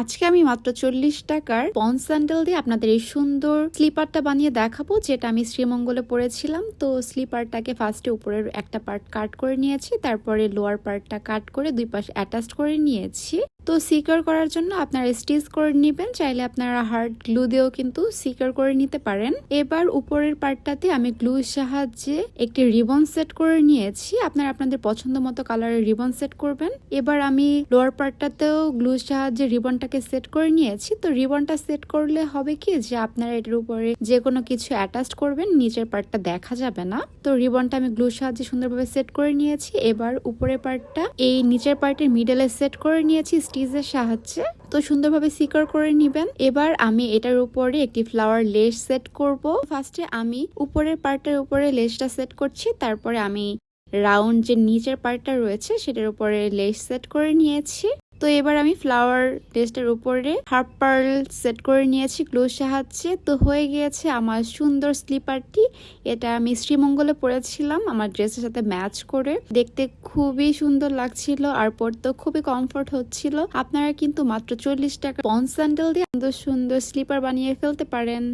আজকে আমি মাত্র চল্লিশ টাকার পন স্যান্ডেল দিয়ে আপনাদের এই সুন্দর স্লিপারটা বানিয়ে দেখাবো, যেটা আমি শ্রীমঙ্গলে পরেছিলাম। তো স্লিপারটাকে ফার্স্টে উপরের একটা পার্ট কাট করে নিয়েছি, তারপরে লোয়ার পার্টটা কাট করে দুই পাশ অ্যাটাচ করে নিয়েছি। তো সিকিউর করার জন্য আপনারা স্টিচ করে নেবেন, চাইলে আপনারা হার্ড গ্লু দিয়েও কিন্তু সিকিউর করে নিতে পারেন। এবার উপরের পার্টটাতে আমি গ্লুর সাহায্যে একটি রিবন সেট করে নিয়েছি। আপনারা আপনাদের পছন্দ মতো কালারের রিবন সেট করবেন। এবার আমি লোয়ার পার্টটাতেও গ্লুর সাহায্যে রিবনটাকে সেট করে নিয়েছি। তো রিবনটা সেট করলে হবে কি যে আপনারা এটার উপরে যে কোনো কিছু অ্যাটাচ করবেন, নিচের পার্টটা দেখা যাবে না। তো রিবনটা আমি গ্লুর সাহায্যে সুন্দরভাবে সেট করে নিয়েছি। এবার উপরের পার্টটা এই নিচের পার্টের মিডলে সেট করে নিয়েছি। স্টিচের সাহায্যে তো সুন্দরভাবে সিকার করে নিবেন। এবার আমি এটার উপরে একটি ফ্লাওয়ার লেস সেট করব। ফার্স্টে আমি উপরের পার্টের উপরে লেসটা সেট করছি, তারপরে আমি রাউন্ড যে নিচের পার্টটা রয়েছে, সেটার উপরে লেস সেট করে নিয়েছি। তো এবার আমি ফ্লাওয়ার লেসটার উপরে হাফ পার্ল সেট করে নিয়েছি গ্লোর সাহায্যে। তো হয়ে গিয়েছে আমার সুন্দর স্লিপারটি এটা আমি শ্রীমঙ্গলে পরেছিলাম, আমার ড্রেসের সাথে ম্যাচ করে। দেখতে খুবই সুন্দর লাগছিল, আর পরতেও খুবই কমফোর্ট হচ্ছিল। আপনারা কিন্তু মাত্র চল্লিশ টাকা পন স্যান্ডেল দিয়ে সুন্দর সুন্দর স্লিপার বানিয়ে ফেলতে পারেন।